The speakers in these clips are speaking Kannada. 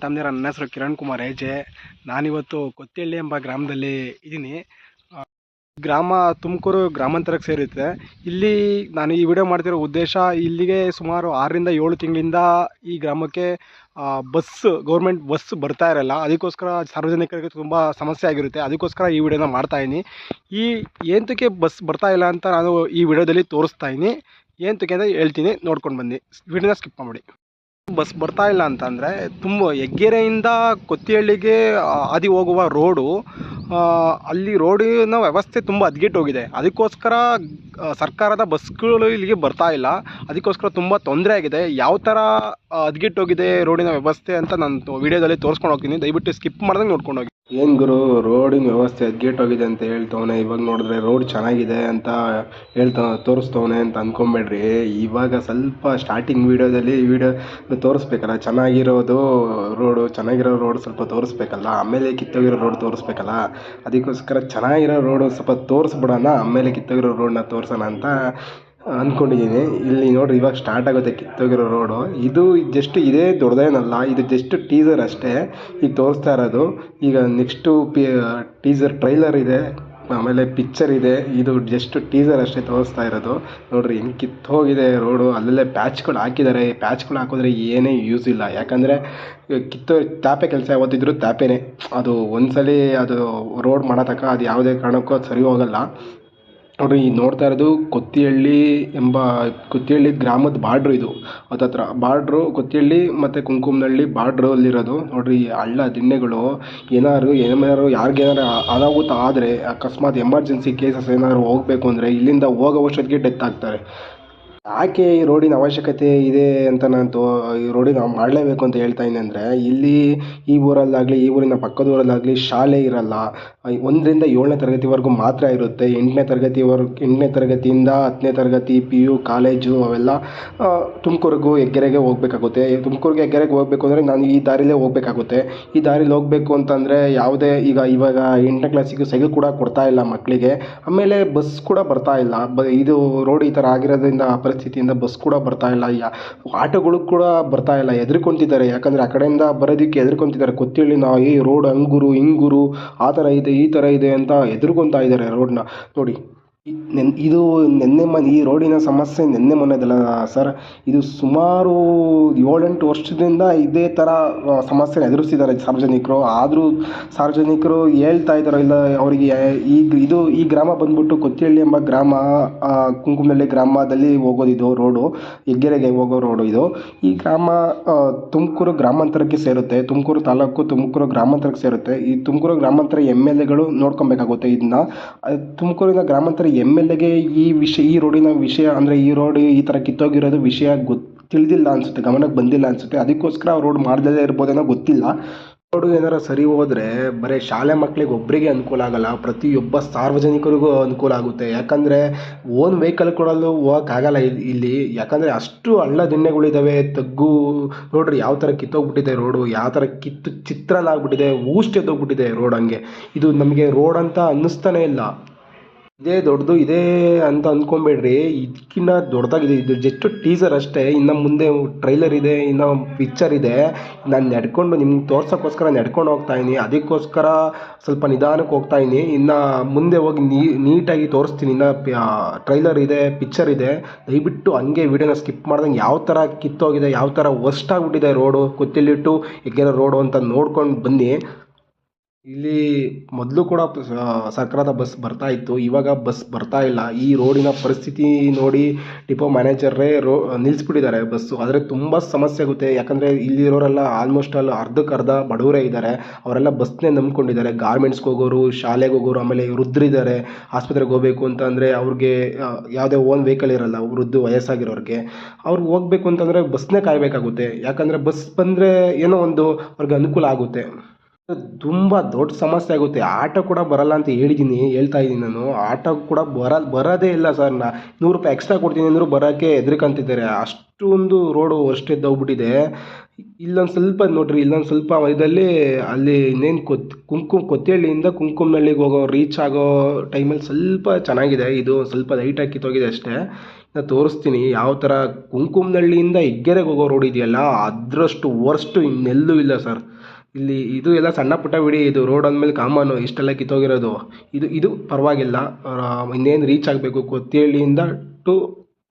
ತಮ್ಮದಿರ ನನ್ನ ಹೆಸರು ಕಿರಣ್ ಕುಮಾರ್ ಹೆಜೆ ನಾನಿವತ್ತು ಕೊತ್ತಿಹಳ್ಳಿ ಎಂಬ ಗ್ರಾಮದಲ್ಲಿ ಇದ್ದೀನಿ. ಗ್ರಾಮ ತುಮಕೂರು ಗ್ರಾಮಾಂತರಕ್ಕೆ ಸೇರುತ್ತೆ ಇಲ್ಲಿ ನಾನು ಈ ವಿಡಿಯೋ ಮಾಡ್ತಿರೋ ಉದ್ದೇಶ ಇಲ್ಲಿಗೆ ಸುಮಾರು ಆರರಿಂದ ಏಳು ತಿಂಗಳಿಂದ ಈ ಗ್ರಾಮಕ್ಕೆ ಬಸ್ ಗೌರ್ಮೆಂಟ್ ಬಸ್ ಬರ್ತಾ ಇರಲ್ಲ. ಅದಕ್ಕೋಸ್ಕರ ಸಾರ್ವಜನಿಕರಿಗೆ ತುಂಬ ಸಮಸ್ಯೆ ಆಗಿರುತ್ತೆ. ಅದಕ್ಕೋಸ್ಕರ ಈ ವಿಡಿಯೋನ ಮಾಡ್ತಾಯಿದ್ದೀನಿ ಈ ಏಂತಕ್ಕೆ ಬಸ್ ಬರ್ತಾ ಇಲ್ಲ ಅಂತ ನಾನು ಈ ವಿಡಿಯೋದಲ್ಲಿ ತೋರಿಸ್ತಾ ಇದ್ದೀನಿ. ಏಂತಕ್ಕೆ ಅಂತ ಹೇಳ್ತೀನಿ. ನೋಡ್ಕೊಂಡು ಬನ್ನಿ. ವಿಡಿಯೋನ ಸ್ಕಿಪ್ ಮಾಡಿ ಬಸ್ ಬರ್ತಾ ಇಲ್ಲ ಅಂತಂದರೆ ತುಂಬ ಹೆಗ್ಗೆರೆಯಿಂದ ಕೊತ್ತಿಹಳ್ಳಿಗೆ ಹಾದಿ ಹೋಗುವ ರೋಡು ಅಲ್ಲಿ ರೋಡಿನ ವ್ಯವಸ್ಥೆ ತುಂಬ ಹದಗೆಟ್ಟೋಗಿದೆ ಅದಕ್ಕೋಸ್ಕರ ಸರ್ಕಾರದ ಬಸ್ಗಳು ಇಲ್ಲಿಗೆ ಬರ್ತಾ ಇಲ್ಲ. ಅದಕ್ಕೋಸ್ಕರ ತುಂಬ ತೊಂದರೆ ಆಗಿದೆ. ಯಾವ ಥರ ಹದಗೆಟ್ಟೋಗಿದೆ ರೋಡಿನ ವ್ಯವಸ್ಥೆ ಅಂತ ನಾನು ವಿಡಿಯೋದಲ್ಲಿ ತೋರಿಸ್ಕೊಂಡು ಹೋಗ್ತೀನಿ. ದಯವಿಟ್ಟು ಸ್ಕಿಪ್ ಮಾಡ್ದಂಗೆ ನೋಡ್ಕೊಂಡು ಹೋಗಿ. ಏನು ಗುರು, ರೋಡಿನ ವ್ಯವಸ್ಥೆ ಹದಗೆಟ್ಟೋಗಿದೆ ಅಂತ ಹೇಳ್ತವನೆ, ಇವಾಗ ನೋಡಿದ್ರೆ ರೋಡ್ ಚೆನ್ನಾಗಿದೆ ಅಂತ ಹೇಳ್ತಾ, ತೋರಿಸ್ತವನೆ ಅಂತ ಅಂದ್ಕೊಂಬೇಡ್ರಿ ಇವಾಗ ಸ್ವಲ್ಪ ಸ್ಟಾರ್ಟಿಂಗ್ ವೀಡಿಯೋದಲ್ಲಿ ವಿಡಿಯೋ ತೋರಿಸ್ಬೇಕಲ್ಲ, ಚೆನ್ನಾಗಿರೋದು ರೋಡು, ಚೆನ್ನಾಗಿರೋ ರೋಡ್ ಸ್ವಲ್ಪ ತೋರಿಸ್ಬೇಕಲ್ಲ, ಆಮೇಲೆ ಕಿತ್ತೋಗಿರೋ ರೋಡ್ ತೋರಿಸ್ಬೇಕಲ್ಲ, ಅದಕ್ಕೋಸ್ಕರ ಚೆನ್ನಾಗಿರೋ ರೋಡು ಸ್ವಲ್ಪ ತೋರಿಸ್ಬಿಡೋಣ, ಆಮೇಲೆ ಕಿತ್ತೋಗಿರೋ ರೋಡನ್ನ ತೋರಿಸೋಣ ಅಂತ ಅಂದ್ಕೊಂಡಿದ್ದೀನಿ ಇಲ್ಲಿ ನೋಡ್ರಿ, ಇವಾಗ ಸ್ಟಾರ್ಟ್ ಆಗುತ್ತೆ ಕಿತ್ತೋಗಿರೋ ರೋಡು ಇದು ಜಸ್ಟ್ ಇದೇ ದೊಡ್ಡದೇನಲ್ಲ, ಇದು ಜಸ್ಟ್ ಟೀಸರ್ ಅಷ್ಟೇ. ಈಗ ತೋರಿಸ್ತಾ ಇರೋದು, ಈಗ ನೆಕ್ಸ್ಟು ಪಿ ಟೀಸರ್ ಟ್ರೈಲರ್ ಇದೆ, ಆಮೇಲೆ ಪಿಕ್ಚರ್ ಇದೆ. ಇದು ಜಸ್ಟ್ ಟೀಸರ್ ಅಷ್ಟೇ ತೋರಿಸ್ತಾ ಇರೋದು. ನೋಡ್ರಿ ಹೆಂಗೆ ಕಿತ್ತೋಗಿದೆ ರೋಡು ಅಲ್ಲಲ್ಲೇ ಪ್ಯಾಚ್ಗಳು ಹಾಕಿದ್ದಾರೆ. ಪ್ಯಾಚ್ಗಳು ಹಾಕಿದ್ರೆ ಏನೇ ಯೂಸ್ ಇಲ್ಲ. ಯಾಕಂದರೆ, ಕಿತ್ತೋ, ತಾಪೆ ಕೆಲಸ ಯಾವತ್ತಿದ್ರೂ ತಾಪೇನೆ. ಅದು ಒಂದ್ಸಲಿ ಅದು ರೋಡ್ ಮಾಡೋ ತನಕ ಅದು ಯಾವುದೇ ಕಾರಣಕ್ಕೂ ಅದು ಸರಿ ಹೋಗಲ್ಲ. ನೋಡ್ರಿ ಈ ನೋಡ್ತಾ ಇರೋದು ಕೊತ್ತಿಹಳ್ಳಿ ಎಂಬ, ಕೊತ್ತಿಹಳ್ಳಿ ಗ್ರಾಮದ ಬಾರ್ಡ್ರು ಇದು. ಹತ್ತತ್ರ ಬಾರ್ಡ್ರು ಕೊತ್ತಿಹಳ್ಳಿ ಮತ್ತು ಕುಂಕುಮನಹಳ್ಳಿ ಬಾರ್ಡ್ರಲ್ಲಿರೋದು ನೋಡ್ರಿ, ಈ ಹಳ್ಳ ದಿಣ್ಣೆಗಳು ಏನಾದ್ರು ಏನಾರು ಯಾರಿಗೇನಾರು ಅನಾಹುತ ಆದರೆ ಅಕಸ್ಮಾತ್ ಎಮರ್ಜೆನ್ಸಿ ಕೇಸಸ್ ಏನಾದ್ರು ಹೋಗಬೇಕು ಅಂದರೆ ಇಲ್ಲಿಂದ ಹೋಗೋ ಡೆತ್ ಆಗ್ತಾರೆ. ಯಾಕೆ ಈ ರೋಡಿನ ಅವಶ್ಯಕತೆ ಇದೆ ಅಂತ ನಾನು ತೋ, ಈ ರೋಡಿನ ಮಾಡಲೇಬೇಕು ಅಂತ ಹೇಳ್ತಾ ಇದ್ದೀನಿ ಅಂದರೆ, ಇಲ್ಲಿ ಈ ಊರಲ್ಲಾಗಲಿ, ಈ ಊರಿನ ಪಕ್ಕದ ಊರಲ್ಲಾಗಲಿ ಶಾಲೆ ಇರಲ್ಲ. ಒಂದರಿಂದ ಏಳನೇ ತರಗತಿವರೆಗೂ ಮಾತ್ರ ಇರುತ್ತೆ. ಎಂಟನೇ ತರಗತಿವರೆಗೂ ಎಂಟನೇ ತರಗತಿಯಿಂದ ಹತ್ತನೇ ತರಗತಿ, ಪಿ ಯು, ಕಾಲೇಜು ಅವೆಲ್ಲ ತುಮಕೂರಿಗೂ ಹೆಗ್ಗೆರೆಗೆ ಹೋಗಬೇಕಾಗುತ್ತೆ. ತುಮಕೂರಿಗೆ ಹೆಗ್ಗೆರೆಗೆ ಹೋಗಬೇಕು ಅಂದರೆ ನಾನು ಈ ದಾರಿಲೇ ಹೋಗಬೇಕಾಗುತ್ತೆ. ಈ ದಾರಿಲಿ ಹೋಗಬೇಕು ಅಂತಂದರೆ ಯಾವುದೇ, ಈಗ ಇವಾಗ ಎಂಟನೇ ಕ್ಲಾಸಿಗೆ ಸೈಕಲ್ ಕೂಡ ಕೊಡ್ತಾ ಇಲ್ಲ ಮಕ್ಕಳಿಗೆ ಆಮೇಲೆ ಬಸ್ ಕೂಡ ಬರ್ತಾ ಇಲ್ಲ. ಬ, ಇದು ರೋಡ್ ಈ ಥರ ಆಗಿರೋದ್ರಿಂದ ಪರಿಸ್ಥಿತಿಯಿಂದ ಬಸ್ ಕೂಡ ಬರ್ತಾ ಇಲ್ಲ. ಯಾ, ಆಟೋಗಳು ಕೂಡ ಬರ್ತಾ ಇಲ್ಲ ಹೆದರ್ಕೊಂತಿದ್ದಾರೆ ಯಾಕಂದರೆ ಆ ಕಡೆಯಿಂದ ಬರೋದಕ್ಕೆ ಹೆದರ್ಕೊಂತಿದ್ದಾರೆ ಕೊತ್ತಿಹಳ್ಳಿ ನಾ ಈ ರೋಡ್ ಹಂಗುರು ಹಿಂಗುರು ಆ ಥರ ಇದೆ, ಈ ಥರ ಇದೆ ಅಂತ ಹೆದರ್ಕೊಂತಾ ಇದ್ದಾರೆ ರೋಡ್ನ ನೋಡಿ ನೆನ್, ಇದು ನಿನ್ನೆ ಮೊನ್ನೆ ಈ ರೋಡಿನ ಸಮಸ್ಯೆ ನಿನ್ನೆ ಮೊನ್ನೆದಲ್ಲ, ಸರ್. ಇದು ಸುಮಾರು ಏಳೆಂಟು ವರ್ಷದಿಂದ ಇದೇ ಥರ ಸಮಸ್ಯೆ ಸಮಸ್ಯೆನ ಎದುರಿಸಿದ್ದಾರೆ ಸಾರ್ವಜನಿಕರು. ಆದರೂ ಸಾರ್ವಜನಿಕರು ಹೇಳ್ತಾ ಇದ್ದಾರೆ ಇಲ್ಲ, ಅವರಿಗೆ ಈಗ ಇದು ಈ ಗ್ರಾಮ ಬಂದ್ಬಿಟ್ಟು ಕೊತ್ತಿಹಳ್ಳಿ ಎಂಬ ಗ್ರಾಮ ಕುಂಕುಮಳ್ಳಿ ಗ್ರಾಮದಲ್ಲಿ ಹೋಗೋದಿದು ರೋಡು, ಹೆಗ್ಗೆರೆಗೆ ಹೋಗೋ ರೋಡು ಇದು. ಈ ಗ್ರಾಮ ತುಮಕೂರು ಗ್ರಾಮಾಂತರಕ್ಕೆ ಸೇರುತ್ತೆ. ತುಮಕೂರು ತಾಲೂಕು ತುಮಕೂರು ಗ್ರಾಮಾಂತರಕ್ಕೆ ಸೇರುತ್ತೆ. ಈ ತುಮಕೂರು ಗ್ರಾಮಾಂತರ ಎಂ ಎಲ್ ಎಗಳು ನೋಡ್ಕೊಬೇಕಾಗುತ್ತೆ ಇದನ್ನ ತುಮಕೂರಿನ ಗ್ರಾಮಾಂತರ ಎಂ ಎಲ್ ಎಗೆ ಈ ವಿಷಯ ಈ ರೋಡಿನ ವಿಷಯ, ಅಂದರೆ ಈ ರೋಡ್ ಈ ಥರ ಕಿತ್ತೋಗಿರೋದು ವಿಷಯ ಗೊತ್ತು ತಿಳಿದಿಲ್ಲ ಅನಿಸುತ್ತೆ, ಗಮನಕ್ಕೆ ಬಂದಿಲ್ಲ ಅನಿಸುತ್ತೆ. ಅದಕ್ಕೋಸ್ಕರ ಆ ರೋಡ್ ಮಾಡ್ದಲೇ ಇರ್ಬೋದೇನೋ ಗೊತ್ತಿಲ್ಲ. ರೋಡು ಏನಾರ ಸರಿ ಹೋದರೆ ಬರೀ ಶಾಲೆ ಮಕ್ಕಳಿಗೆ ಒಬ್ಬರಿಗೆ ಅನುಕೂಲ ಆಗಲ್ಲ, ಪ್ರತಿಯೊಬ್ಬ ಸಾರ್ವಜನಿಕರಿಗೂ ಅನುಕೂಲ ಆಗುತ್ತೆ. ಯಾಕಂದರೆ ಓನ್ ವೆಹಿಕಲ್ ಕೊಡಲು ಹೋಗೋಕ್ಕಾಗಲ್ಲ ಇಲ್ಲಿ ಇಲ್ಲಿ. ಯಾಕಂದರೆ ಅಷ್ಟು ಹಳ್ಳ ದಿಣ್ಣೆಗಳಿದ್ದಾವೆ ತಗ್ಗು, ನೋಡ್ರಿ ಯಾವ ಥರ ಕಿತ್ತೋಗ್ಬಿಟ್ಟಿದೆ ರೋಡು, ಯಾವ ಥರ ಕಿತ್ತು ಚಿತ್ರನ ಆಗ್ಬಿಟ್ಟಿದೆ ಊಸ್ಟ್ ಎದ್ದೋಗ್ಬಿಟ್ಟಿದೆ ರೋಡ್ ಹಂಗೆ. ಇದು ನಮಗೆ ರೋಡ್ ಅಂತ ಅನ್ನಿಸ್ತಾನೆ ಇಲ್ಲ. ಇದೇ ದೊಡ್ಡದು, ಇದೇ ಅಂತ ಅಂದ್ಕೊಂಬೇಡ್ರಿ ಇದಕ್ಕಿನ್ನ ದೊಡ್ಡದಾಗಿದೆ. ಇದು ಜಸ್ಟ್ ಟೀಸರ್ ಅಷ್ಟೇ. ಇನ್ನು ಮುಂದೆ ಟ್ರೈಲರ್ ಇದೆ, ಇನ್ನು ಪಿಕ್ಚರ್ ಇದೆ. ನಾನು ನಡ್ಕೊಂಡು ನಿಮ್ಗೆ ತೋರ್ಸೋಕ್ಕೋಸ್ಕರ ನಡ್ಕೊಂಡು ಹೋಗ್ತಾ ಇದ್ದೀನಿ ಅದಕ್ಕೋಸ್ಕರ ಸ್ವಲ್ಪ ನಿಧಾನಕ್ಕೆ ಹೋಗ್ತಾ ಇದ್ದೀನಿ ಇನ್ನು ಮುಂದೆ ಹೋಗಿ ನೀಟಾಗಿ ತೋರಿಸ್ತೀನಿ. ಇನ್ನು ಟ್ರೈಲರ್ ಇದೆ ಪಿಕ್ಚರ್ ಇದೆ. ದಯವಿಟ್ಟು ಹಂಗೆ ವಿಡಿಯೋನ ಸ್ಕಿಪ್ ಮಾಡ್ದಂಗೆ ಯಾವ ಥರ ಕಿತ್ತೋಗಿದೆ, ಯಾವ ಥರ ವರ್ಸ್ಟ್ ಆಗಿಬಿಟ್ಟಿದೆ ರೋಡು ಕೊತ್ತಿಲ್ಲಿಟ್ಟು ಹೆಗ್ಗೆರೆ ರೋಡು ಅಂತ ನೋಡ್ಕೊಂಡು ಬನ್ನಿ. ಇಲ್ಲಿ ಮೊದಲು ಕೂಡ ಸರ್ಕಾರದ ಬಸ್ ಬರ್ತಾ ಇತ್ತು. ಇವಾಗ ಬಸ್ ಬರ್ತಾ ಇಲ್ಲ. ಈ ರೋಡಿನ ಪರಿಸ್ಥಿತಿ ನೋಡಿ ಡಿಪೋ ಮ್ಯಾನೇಜರೇ ರೋ ನಿಲ್ಲಿಸ್ಬಿಟ್ಟಿದ್ದಾರೆ ಬಸ್ಸು. ಆದರೆ ತುಂಬ ಸಮಸ್ಯೆ ಆಗುತ್ತೆ. ಯಾಕಂದರೆ ಇಲ್ಲಿರೋರೆಲ್ಲ ಆಲ್ಮೋಸ್ಟ್ ಆಲ್ ಅರ್ಧಕ್ಕರ್ಧ ಬಡವರೇ ಇದ್ದಾರೆ. ಅವರೆಲ್ಲ ಬಸ್ನೇ ನಂಬ್ಕೊಂಡಿದ್ದಾರೆ. ಗಾರ್ಮೆಂಟ್ಸ್ಗೆ ಹೋಗೋರು ಶಾಲೆಗೆ ಹೋಗೋರು ಆಮೇಲೆ ವೃದ್ಧರಿದ್ದಾರೆ. ಆಸ್ಪತ್ರೆಗೆ ಹೋಗಬೇಕು ಅಂತಂದರೆ ಅವ್ರಿಗೆ ಆ, ಯಾವುದೇ ಓನ್ ವೆಹಿಕಲ್ ಇರಲ್ಲ. ವೃದ್ಧ ವಯಸ್ಸಾಗಿರೋರಿಗೆ. ಅವ್ರಿಗೆ ಹೋಗ್ಬೇಕು ಅಂತಂದರೆ ಬಸ್ನೇ ಕಾಯಬೇಕಾಗುತ್ತೆ. ಯಾಕಂದರೆ ಬಸ್ ಬಂದರೆ ಏನೋ ಒಂದು ಅವ್ರಿಗೆ ಅನುಕೂಲ ಆಗುತ್ತೆ. ತುಂಬ ದೊಡ್ಡ ಸಮಸ್ಯೆ ಆಗುತ್ತೆ. ಆಟೋ ಕೂಡ ಬರಲ್ಲ ಅಂತ ಹೇಳಿದ್ದೀನಿ ಹೇಳ್ತಾ ಇದ್ದೀನಿ ನಾನು. ಆಟೋ ಕೂಡ ಬರ, ಬರೋದೇ ಇಲ್ಲ ಸರ್. ನಾ ನೂರು ರೂಪಾಯಿ ಎಕ್ಸ್ಟ್ರಾ ಕೊಡ್ತೀನಿ ಅಂದರೂ ಬರೋಕ್ಕೆ ಹೆದ್ರಿಕಂತಿದ್ದಾರೆ. ಅಷ್ಟೊಂದು ರೋಡು ಹೋಗ್ಬಿಟ್ಟಿದೆ ಇಲ್ಲೊಂದು ಸ್ವಲ್ಪ ನೋಡ್ರಿ, ಇಲ್ಲೊಂದು ಸ್ವಲ್ಪ ಇದರಲ್ಲಿ ಅಲ್ಲಿ ಇನ್ನೇನು ಕೊತ್, ಕುಂಕುಮ ಕೊತ್ತೇಳಿಯಿಂದ ಕುಂಕುಮ್ನಳ್ಳಿಗೆ ಹೋಗೋ ರೀಚ್ ಆಗೋ ಟೈಮಲ್ಲಿ ಸ್ವಲ್ಪ ಚೆನ್ನಾಗಿದೆ. ಇದು ಸ್ವಲ್ಪ ಲೈಟಾಗಿ ತೋಗಿದೆ ಅಷ್ಟೇ. ನಾನು ತೋರಿಸ್ತೀನಿ, ಯಾವ ಥರ ಕುಂಕುಮ್ನಳ್ಳಿಯಿಂದ ಹೆಗ್ಗೆರೆಗೆ ಹೋಗೋ ರೋಡ್ ಇದೆಯಲ್ಲ, ಅದರಷ್ಟು ವರ್ಸ್ಟು ಇನ್ನೆಲ್ಲೂ ಇಲ್ಲ ಸರ್. ಇಲ್ಲಿ ಇದು ಎಲ್ಲ ಸಣ್ಣ ಪುಟ್ಟ ಬಿಡಿ ಇದು ರೋಡ್ ಅಂದಮೇಲೆ ಕಾಮನ್ನು ಇಷ್ಟೆಲ್ಲ ಕಿತ್ತೋಗಿರೋದು. ಇದು ಇದು ಪರವಾಗಿಲ್ಲ. ಇನ್ನೇನು ರೀಚ್ ಆಗಬೇಕು? ಕೊತ್ತಿಹಳ್ಳಿಯಿಂದ ಟು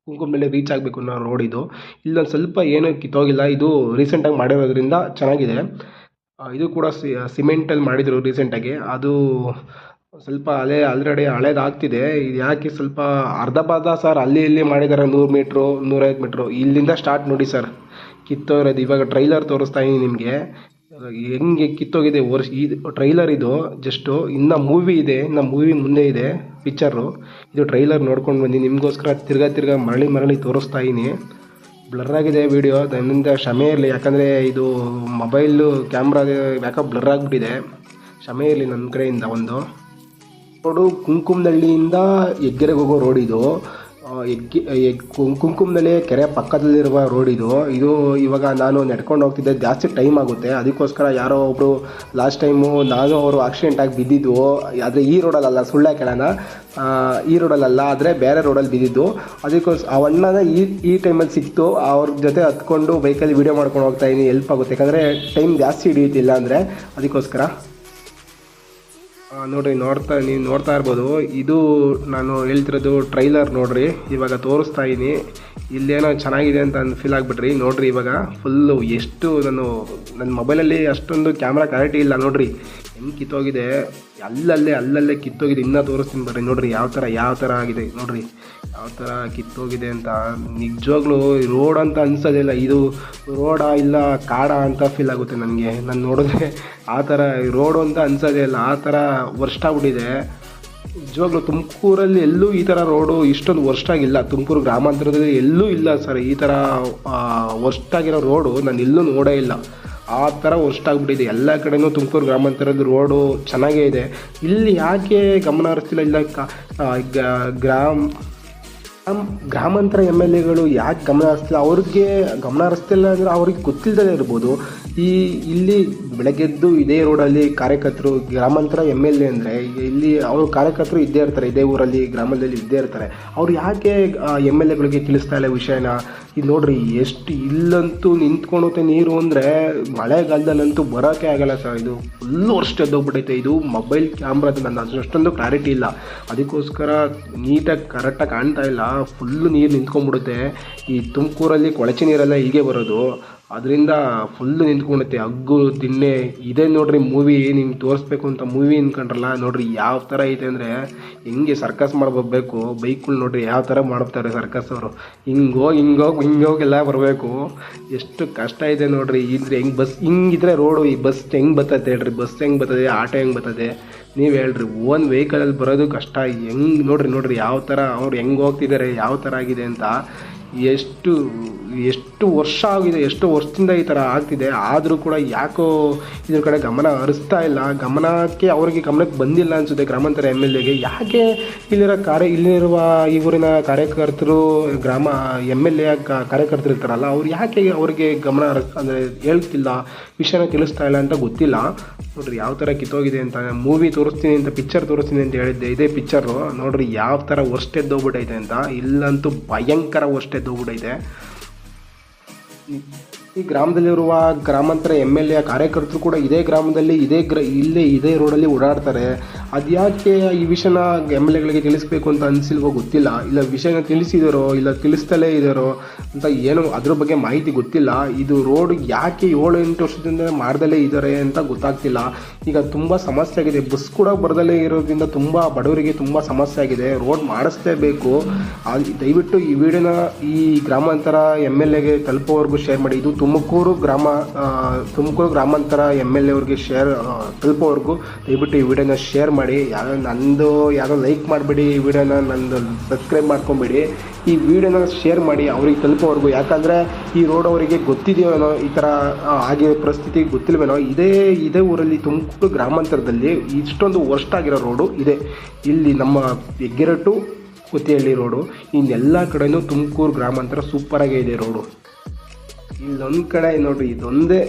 ಕುಂಕುಮನಹಳ್ಳಿ ರೀಚ್ ಆಗಬೇಕು ಅನ್ನೋ ರೋಡ್ ಇದು. ಇಲ್ಲೊಂದು ಸ್ವಲ್ಪ ಏನೂ ಕಿತ್ತೋಗಿಲ್ಲ. ಇದು ರೀಸೆಂಟಾಗಿ ಮಾಡಿರೋದ್ರಿಂದ ಚೆನ್ನಾಗಿದೆ. ಇದು ಕೂಡ ಸಿಮೆಂಟಲ್ಲಿ ಮಾಡಿದರು ರೀಸೆಂಟಾಗಿ ಅದು ಸ್ವಲ್ಪ ಹಳೆ ಆಲ್ರೆಡಿ ಹಳೇದಾಗ್ತಿದೆ. ಇದು ಯಾಕೆ ಸ್ವಲ್ಪ ಅರ್ಧ ಬರ್ಧ ಸರ್ ಅಲ್ಲಿ ಇಲ್ಲಿ ಮಾಡಿದ್ದಾರೆ ನೂರು ಮೀಟ್ರು ನೂರೈವತ್ತು ಮೀಟ್ರು ಇಲ್ಲಿಂದ ಸ್ಟಾರ್ಟ್ ನೋಡಿ ಸರ್ ಕಿತ್ತೋಗಿರೋದು. ಇವಾಗ ಟ್ರೈಲರ್ ತೋರಿಸ್ತಾ ಇದೀನಿ ನಿಮಗೆ. ಹೆಂಗೆ ಕಿತ್ತೋಗಿದೆ ವರ್ಷ ಈ ಟ್ರೈಲರ್ ಇದು ಜಸ್ಟು ಇನ್ನು ಮೂವಿ ಇದೆ, ಇನ್ನು ಮೂವಿ ಮುಂದೆ ಇದೆ ಪಿಚ್ಚರು ಇದು ಟ್ರೈಲರ್ ನೋಡ್ಕೊಂಡು ಬಂದು ನಿಮಗೋಸ್ಕರ ತಿರ್ಗಾ ತಿರ್ಗಾ ಮರಳಿ ಮರಳಿ ತೋರಿಸ್ತಾ ಇದ್ದೀನಿ ಬ್ಲರ್ ಆಗಿದೆ ವಿಡಿಯೋ ನನ್ನಿಂದ ಕ್ಷಮೆ ಇರಲಿ, ಯಾಕಂದರೆ ಇದು ಮೊಬೈಲು ಕ್ಯಾಮ್ರಾ ಯಾಕೋ ಬ್ಲರ್ ಆಗಿಬಿಟ್ಟಿದೆ. ಕ್ಷಮೆ ಇರಲಿ ನನ್ನ ಕಡೆಯಿಂದ ಒಂದು. ರೋಡು ಕುಂಕುಮನಹಳ್ಳಿಯಿಂದ ಹೆಗ್ಗೆರೆಗೆ ಹೋಗೋ ರೋಡ್ ಇದು. ಎಗ್, ಕುಂ- ಕುಂಕುಮನಹಳ್ಳಿ ಕೆರೆ ಪಕ್ಕದಲ್ಲಿರುವ ರೋಡ್ ಇದು. ಇದು ಇವಾಗ ನಾನು ನಡ್ಕೊಂಡು ಹೋಗ್ತಿದ್ದೆ. ಜಾಸ್ತಿ ಟೈಮ್ ಆಗುತ್ತೆ. ಅದಕ್ಕೋಸ್ಕರ ಯಾರೋ ಒಬ್ಬರು ಲಾಸ್ಟ್ ಟೈಮು ನಾನು ಅವರು ಆಕ್ಸಿಡೆಂಟ್ ಆಗಿ ಬಿದ್ದಿದ್ದು. ಆದರೆ ಈ ರೋಡಲ್ಲ ಸುಳ್ಳೆ ಕೆಳನ ಈ ರೋಡಲ್ಲ ಆದರೆ ಬೇರೆ ರೋಡಲ್ಲಿ ಬಿದ್ದಿದ್ದು. ಅದಕ್ಕೋಸ್, ಆ ಅಣ್ಣನ ಈ ಈ ಟೈಮಲ್ಲಿ ಸಿಕ್ತು. ಅವ್ರ ಜೊತೆ ಹತ್ಕೊಂಡು ಬೈಕಲ್ಲಿ ವೀಡಿಯೋ ಮಾಡ್ಕೊಂಡು ಹೋಗ್ತಾ ಇದ್ದೀನಿ ಹೆಲ್ಪ್ ಆಗುತ್ತೆ. ಯಾಕಂದರೆ ಟೈಮ್ ಜಾಸ್ತಿ ಹಿಡಿಯುತ್ತಿಲ್ಲ ಅಂದರೆ ಅದಕ್ಕೋಸ್ಕರ. ನೋಡ್ರಿ, ನೋಡ್ತಾ, ನೀವು ನೋಡ್ತಾ ಇರ್ಬೋದು. ಇದು ನಾನು ಹೇಳ್ತಿರೋದು ಟ್ರೈಲರ್ ನೋಡ್ರಿ. ಇವಾಗ ತೋರಿಸ್ತಾ ಇದ್ದೀನಿ ಇಲ್ಲೇನೋ ಚೆನ್ನಾಗಿದೆ ಅಂತ ಫೀಲ್ ಆಗಿಬಿಟ್ರಿ. ನೋಡ್ರಿ ಇವಾಗ ಫುಲ್ಲು ಎಷ್ಟು ನಾನು ನನ್ನ ಮೊಬೈಲಲ್ಲಿ ಅಷ್ಟೊಂದು ಕ್ಯಾಮ್ರಾ ಕ್ಲಾರಿಟಿ ಇಲ್ಲ ನೋಡ್ರಿ. ಹೆಂಗೆ ಕಿತ್ತೋಗಿದೆ. ಅಲ್ಲಲ್ಲೇ ಅಲ್ಲಲ್ಲೇ ಕಿತ್ತೋಗಿದೆ. ಇನ್ನೂ ತೋರಿಸ್ತೀನಿ ಬರ್ರಿ. ನೋಡ್ರಿ ಯಾವ ಥರ ಯಾವ ಥರ ಆಗಿದೆ. ನೋಡ್ರಿ, ಯಾವ ಥರ ಕಿತ್ತೋಗಿದೆ ಅಂತ. ನಿಜವಾಗ್ಲೂ ರೋಡ್ ಅಂತ ಅನ್ಸೋದಿಲ್ಲ. ಇದು ರೋಡಾ ಇಲ್ಲ, ಕಾಡ ಅಂತ ಫೀಲ್ ಆಗುತ್ತೆ ನನಗೆ. ನಾನು ನೋಡಿದ್ರೆ ಆ ಥರ ರೋಡು ಅಂತ ಅನ್ಸೋದೇ ಇಲ್ಲ. ಆ ಥರ ವರ್ಷ ಆಗ್ಬಿಟ್ಟಿದೆ. ನಿಜವಾಗ್ಲೂ ತುಮಕೂರಲ್ಲಿ ಎಲ್ಲೂ ಈ ಥರ ರೋಡು ಇಷ್ಟೊಂದು ವರ್ಷ ಆಗಿಲ್ಲ. ತುಮಕೂರು ಗ್ರಾಮಾಂತರದಲ್ಲಿ ಎಲ್ಲೂ ಇಲ್ಲ ಸರ್. ಈ ಥರ ವರ್ಷ ಆಗಿರೋ ರೋಡು ನಾನು ಎಲ್ಲೂ ನೋಡೇ ಇಲ್ಲ. ಆ ಥರ ವರ್ಷ ಆಗಿಬಿಟ್ಟಿದೆ. ಎಲ್ಲ ಕಡೆನೂ ತುಮಕೂರು ಗ್ರಾಮಾಂತರದ ರೋಡು ಚೆನ್ನಾಗೇ ಇದೆ. ಇಲ್ಲಿ ಯಾಕೆ ಗಮನ ಹರಿಸ್ತಿಲ್ಲ? ಇಲ್ಲ ಗ್ರಾಮ್ ಗ್ರಾಮಾಂತರ ಎಂ ಎಲ್ ಎಗಳು ಯಾಕೆ ಗಮನ ಹರಿಸ್ತಿಲ್ಲ? ಅವ್ರಿಗೆ ಗಮನ ಹರಿಸ್ತಿಲ್ಲ ಅಂದರೆ ಅವ್ರಿಗೆ ಗೊತ್ತಿಲ್ಲದೇ ಇರ್ಬೋದು. ಈ ಇಲ್ಲಿ ಬೆಳಗ್ಗೆದ್ದು ಇದೇ ರೋಡಲ್ಲಿ ಕಾರ್ಯಕರ್ತರು ಗ್ರಾಮಾಂತರ ಎಂ ಎಲ್ ಎ ಅಂದರೆ, ಇಲ್ಲಿ ಅವರು ಕಾರ್ಯಕರ್ತರು ಇದ್ದೇ ಇರ್ತಾರೆ, ಇದೇ ಊರಲ್ಲಿ, ಗ್ರಾಮದಲ್ಲಿ ಇದ್ದೇ ಇರ್ತಾರೆ. ಅವ್ರು ಯಾಕೆ ಎಂ ಎಲ್ ಎಗಳಿಗೆ ತಿಳಿಸ್ತಾ ಇಲ್ಲ ವಿಷಯನ? ಇದು ನೋಡ್ರಿ, ಎಷ್ಟು ಇಲ್ಲಂತೂ ನಿಂತ್ಕೊಳುತ್ತೆ ನೀರು ಅಂದರೆ ಮಳೆಗಾಲದಲ್ಲಂತೂ ಬರೋಕ್ಕೆ ಆಗಲ್ಲ ಸರ್. ಇದು ಫುಲ್ಲು ವರ್ಷ ಎದ್ದೋಗ್ಬಿಟ್ಟೈತೆ ಇದು ಮೊಬೈಲ್ ಕ್ಯಾಮ್ರಾದ ನನ್ನ ಅಷ್ಟೊಂದು ಕ್ಲಾರಿಟಿ ಇಲ್ಲ. ಅದಕ್ಕೋಸ್ಕರ ನೀಟಾಗಿ ಕರೆಕ್ಟಾಗಿ ಕಾಣ್ತಾ ಇಲ್ಲ. ಫುಲ್ಲು ನೀರು ನಿಂತ್ಕೊಂಡ್ಬಿಡುತ್ತೆ. ಈ ತುಮಕೂರಲ್ಲಿ ಕೊಳಚೆ ನೀರೆಲ್ಲ ಹೀಗೆ ಬರೋದು. ಅದರಿಂದ ಫುಲ್ಲು ನಿಂತ್ಕೊಂಡೈತೆ. ಹಗ್ಗು ದಿಣ್ಣೆ ಇದೇ ನೋಡ್ರಿ ಮೂವಿ ನಿಮ್ಗೆ ತೋರಿಸ್ಬೇಕು ಅಂತ ಮೂವಿ ಅಂದ್ಕೊಂಡ್ರಲ್ಲ ನೋಡ್ರಿ ಯಾವ ಥರ ಐತೆ ಅಂದರೆ ಹೆಂಗೆ ಸರ್ಕಸ್ ಮಾಡ್ಬೇಕು ಬೈಕ್ಗಳು ನೋಡ್ರಿ ಯಾವ ಥರ ಮಾಡ್ತಾರೆ ಸರ್ಕಸ್ ಅವರು. ಹಿಂಗೋಗಿ ಹಿಂಗೋಗಿ ಹಿಂಗೋಗೆಲ್ಲ ಬರಬೇಕು. ಎಷ್ಟು ಕಷ್ಟ ಇದೆ ನೋಡ್ರಿ, ಇದ್ರೆ ಹೆಂಗೆ ಬಸ್, ಹಿಂಗಿದ್ರೆ ರೋಡು ಈ ಬಸ್ ಹೆಂಗೆ ಬರ್ತದೆ ಹೇಳ್ರಿ ಬಸ್ ಹೆಂಗೆ ಬರ್ತದೆ ಆಟೋ ಹೆಂಗೆ ಬರ್ತದೆ ನೀವು ಹೇಳ್ರಿ ಓನ್ ವೆಹಿಕಲಲ್ಲಿ ಬರೋದು ಕಷ್ಟ. ಹೆಂಗೆ ನೋಡ್ರಿ ನೋಡ್ರಿ ಯಾವ ಥರ ಅವ್ರು ಹೆಂಗೆ ಹೋಗ್ತಿದ್ದಾರೆ, ಯಾವ ಥರ ಆಗಿದೆ ಅಂತ. ಎಷ್ಟು ಎಷ್ಟು ವರ್ಷ ಆಗಿದೆ, ಎಷ್ಟು ವರ್ಷದಿಂದ ಈ ಥರ ಆಗ್ತಿದೆ, ಆದರೂ ಕೂಡ ಯಾಕೋ ಇದ್ರ ಕಡೆ ಗಮನ ಹರಿಸ್ತಾ ಇಲ್ಲ. ಗಮನಕ್ಕೆ, ಅವರಿಗೆ ಗಮನಕ್ಕೆ ಬಂದಿಲ್ಲ ಅನಿಸುತ್ತೆ ಗ್ರಾಮಾಂತರ ಎಂ ಎಲ್ ಎಗೆ. ಯಾಕೆ ಇಲ್ಲಿರೋ ಕಾರ್ಯ, ಇಲ್ಲಿರುವ ಈ ಊರಿನ ಕಾರ್ಯಕರ್ತರು, ಗ್ರಾಮ ಎಂ ಎಲ್ ಎ ಕಾರ್ಯಕರ್ತರು ಇರ್ತಾರಲ್ಲ ಅವ್ರು ಯಾಕೆ ಅವರಿಗೆ ಗಮನ ಹರಿಸ್, ಅಂದರೆ ಹೇಳ್ತಿಲ್ಲ, ವಿಷಯನ ತಿಳಿಸ್ತಾ ಇಲ್ಲ ಅಂತ ಗೊತ್ತಿಲ್ಲ. ನೋಡ್ರಿ, ಯಾವ ಥರ ಕಿತ್ತೋಗಿದೆ ಅಂತ ಮೂವಿ ತೋರಿಸ್ತೀನಿ ಅಂತ ಪಿಕ್ಚರ್ ತೋರಿಸ್ತೀನಿ ಅಂತ ಹೇಳಿದ್ದೆ. ಇದೇ ಪಿಕ್ಚರು ನೋಡ್ರಿ, ಯಾವ ಥರ ಹೊಸ್ಟೆದ್ದೋಗ್ಬಿಟ್ಟೈತೆ ಎದ್ದೋಗ್ಬಿಟ್ಟೈತೆ ಅಂತ. ಇಲ್ಲಂತೂ ಭಯಂಕರ ಹೊಸ್ಟೆದ್ದೋಗ್ಬಿಟ್ಟೈತೆ ಎದ್ದೋಗ್ಬಿಟ್ಟೈತೆ ಈ ಗ್ರಾಮದಲ್ಲಿರುವ ಗ್ರಾಮಾಂತರ ಎಂ ಎಲ್ ಎ ಕಾರ್ಯಕರ್ತರು ಕೂಡ ಇದೇ ಗ್ರಾಮದಲ್ಲಿ, ಇದೇ ಗ್ರ ಇಲ್ಲೇ, ಇದೇ ರೋಡಲ್ಲಿ ಓಡಾಡ್ತಾರೆ. ಅದ್ಯಾಕೆ ಈ ವಿಷಯನ ಎಂ ಎಲ್ ಎಗಳಿಗೆ ತಿಳಿಸ್ಬೇಕು ಅಂತ ಅನಿಸಿಲ್ವೋ ಗೊತ್ತಿಲ್ಲ. ಇಲ್ಲ ವಿಷಯನ ತಿಳಿಸಿದಾರೋ, ಇಲ್ಲ ತಿಳಿಸ್ತಲೇ ಇದ್ದಾರೋ ಅಂತ ಏನು ಅದ್ರ ಬಗ್ಗೆ ಮಾಹಿತಿ ಗೊತ್ತಿಲ್ಲ. ಇದು ರೋಡ್ ಯಾಕೆ ಏಳು ಎಂಟು ವರ್ಷದಿಂದ ಮಾಡ್ದಲೇ ಇದ್ದಾರೆ ಅಂತ ಗೊತ್ತಾಗ್ತಿಲ್ಲ. ಈಗ ತುಂಬ ಸಮಸ್ಯೆ ಆಗಿದೆ. ಬಸ್ ಕೂಡ ಬರದಲ್ಲೇ ಇರೋದ್ರಿಂದ ತುಂಬ ಬಡವರಿಗೆ ತುಂಬ ಸಮಸ್ಯೆ ಆಗಿದೆ. ರೋಡ್ ಮಾಡಿಸ್ಲೇಬೇಕು ದಯವಿಟ್ಟು ಈ ವಿಡಿಯೋನ ಈ ಗ್ರಾಮಾಂತರ ಎಂ ಎಲ್ ಎಗೆ ತಲುಪೋವರೆಗೂ ಶೇರ್ ಮಾಡಿ. ಇದು ತುಮಕೂರು ಗ್ರಾಮ ತುಮಕೂರು ಗ್ರಾಮಾಂತರ ಎಂ ಎಲ್ ಎ ಅವ್ರಿಗೆ ಶೇರ್ ತಲುಪೋವರೆಗೂ ದಯವಿಟ್ಟು ಈ ವಿಡಿಯೋನ ಶೇರ್ ಮಾಡಿ. ಯಾರೋ ನಂದು ಯಾರೋ ಲೈಕ್ ಮಾಡಿಬಿಡಿ ಈ ವಿಡಿಯೋನ, ನಂದು ಸಬ್ಸ್ಕ್ರೈಬ್ ಮಾಡ್ಕೊಂಬಿಡಿ. ಈ ವಿಡಿಯೋನ ಶೇರ್ ಮಾಡಿ, ಅವ್ರಿಗೆ ತಲುಪೋವರೆಗೂ ಯಾಕಂದರೆ ಈ ರೋಡ್ ಅವರಿಗೆ ಗೊತ್ತಿದೆಯೋ ಈ ಥರ ಆಗಿರೋ ಪರಿಸ್ಥಿತಿ ಗೊತ್ತಿಲ್ವೇನೋ, ಇದೇ ಇದೇ ಊರಲ್ಲಿ ತುಮಕೂರು ಗ್ರಾಮಾಂತರದಲ್ಲಿ ಇಷ್ಟೊಂದು ವರ್ಸ್ಟ್ ಆಗಿರೋ ರೋಡು ಇದೆ. ಇಲ್ಲಿ ನಮ್ಮ ಹೆಗ್ಗೆರೆ ಟು ಕೊತ್ತಿಹಳ್ಳಿ ರೋಡು ಇನ್ನೆಲ್ಲ ಕಡೆಯೂ ತುಮಕೂರು ಗ್ರಾಮಾಂತರ ಸೂಪರಾಗೇ ಇದೆ ರೋಡು ಇಲ್ಲೊಂದು ಕಡೆ ನೋಡ್ರಿ, ಇದೊಂದೇ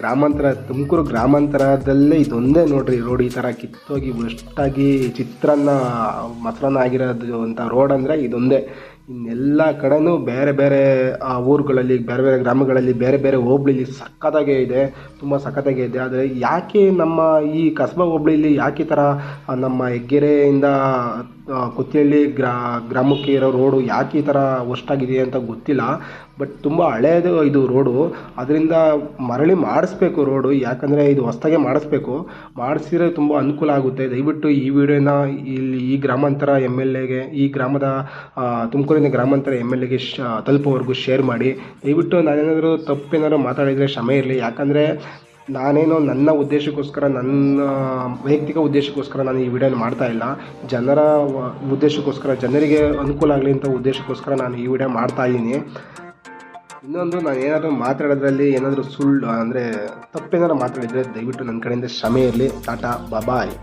ಗ್ರಾಮಾಂತರ, ತುಮಕೂರು ಗ್ರಾಮಾಂತರದಲ್ಲೇ ಇದೊಂದೇ ನೋಡ್ರಿ ರೋಡ್ ಈ ಥರ ಕಿತ್ತೋಗಿ ಅಷ್ಟಾಗಿ ಚಿತ್ರಾನ್ನ ಮೊಸರನ್ನ ಆಗಿರೋದು ಅಂತ ರೋಡ್ ಅಂದರೆ ಇದೊಂದೇ. ಇನ್ನೆಲ್ಲ ಕಡೆನೂ ಬೇರೆ ಬೇರೆ ಊರುಗಳಲ್ಲಿ, ಬೇರೆ ಬೇರೆ ಗ್ರಾಮಗಳಲ್ಲಿ, ಬೇರೆ ಬೇರೆ ಹೋಬಳಿಲಿ ಸಖತ್ತಾಗೇ ಇದೆ, ತುಂಬ ಸಖತ್ತಾಗೇ ಇದೆ. ಆದರೆ ಯಾಕೆ ನಮ್ಮ ಈ ಕಸಬಾ ಹೋಬ್ಳಿಲಿ ಯಾಕೆ ಈ ಥರ ನಮ್ಮ ಹೆಗ್ಗೆರೆಯಿಂದ ಗ್ರಾ, ಗ್ರಾಮಕ್ಕೆ ಇರೋ ರೋಡು ಯಾಕೆ ಈ ಥರ ವರ್ಸ್ಟಾಗಿದೆ ಅಂತ ಗೊತ್ತಿಲ್ಲ. ಬಟ್ ತುಂಬ ಹಳೇದು ಇದು ರೋಡು. ಅದರಿಂದ ಮರಳಿ ಮಾಡಿಸ್ಬೇಕು ರೋಡು. ಯಾಕಂದರೆ ಇದು ಹೊಸ್ದಾಗೆ ಮಾಡಿಸ್ಬೇಕು. ಮಾಡಿಸಿದ್ರೆ ತುಂಬ ಅನುಕೂಲ ಆಗುತ್ತೆ. ದಯವಿಟ್ಟು ಈ ವಿಡಿಯೋನ ಇಲ್ಲಿ ಈ ಗ್ರಾಮಾಂತರ ಎಂ ಎಲ್ ಎಗೆ, ಈ ಗ್ರಾಮದ ತುಮಕೂರಿನ ಗ್ರಾಮಾಂತರ ಎಂ ಎಲ್ ಎಗೆ ಶ ತಲುಪೋವರೆಗೂ ಶೇರ್ ಮಾಡಿ. ದಯವಿಟ್ಟು ನಾನೇನಾದರೂ ತಪ್ಪೇನಾದ್ರು ಮಾತಾಡಿದರೆ ಕ್ಷಮೆ ಇರಲಿ. ಯಾಕಂದರೆ ನಾನೇನೋ ನನ್ನ ಉದ್ದೇಶಕ್ಕೋಸ್ಕರ, ನನ್ನ ವೈಯಕ್ತಿಕ ಉದ್ದೇಶಕ್ಕೋಸ್ಕರ ನಾನು ಈ ವಿಡಿಯೋನ ಮಾಡ್ತಾ ಇಲ್ಲ. ಜನರ ಉದ್ದೇಶಕ್ಕೋಸ್ಕರ, ಜನರಿಗೆ ಅನುಕೂಲ ಆಗಲಿ ಅಂತ ಉದ್ದೇಶಕ್ಕೋಸ್ಕರ ನಾನು ಈ ವಿಡಿಯೋ ಮಾಡ್ತಾ ಇದ್ದೀನಿ. ಇನ್ನೊಂದು, ನಾನು ಏನಾದರೂ ಮಾತಾಡೋದ್ರಲ್ಲಿ ಏನಾದರೂ ಸುಳ್ಳು, ಅಂದರೆ ತಪ್ಪೇನಾದ್ರು ಮಾತಾಡಿದರೆ ದಯವಿಟ್ಟು ನನ್ನ ಕಡೆಯಿಂದ ಕ್ಷಮೆ ಇರಲಿ. ಟಾಟಾ ಬಾಯ್